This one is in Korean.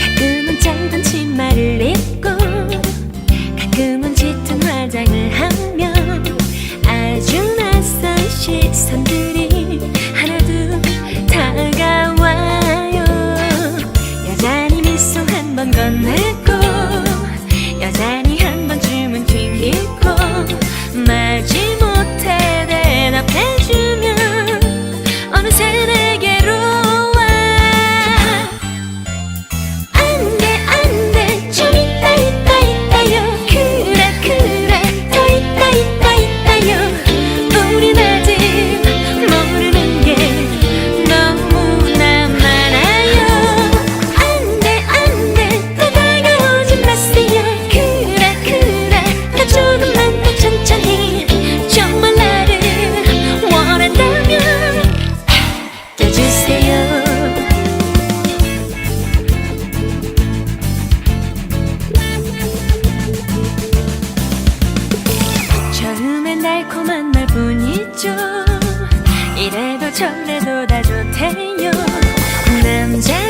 가끔은 짧은 치마를 입고 가끔은 짙은 화장을 하고 내꿈. 여자는 만날 뿐이죠. 이래도 저래도 다 좋대요. 남자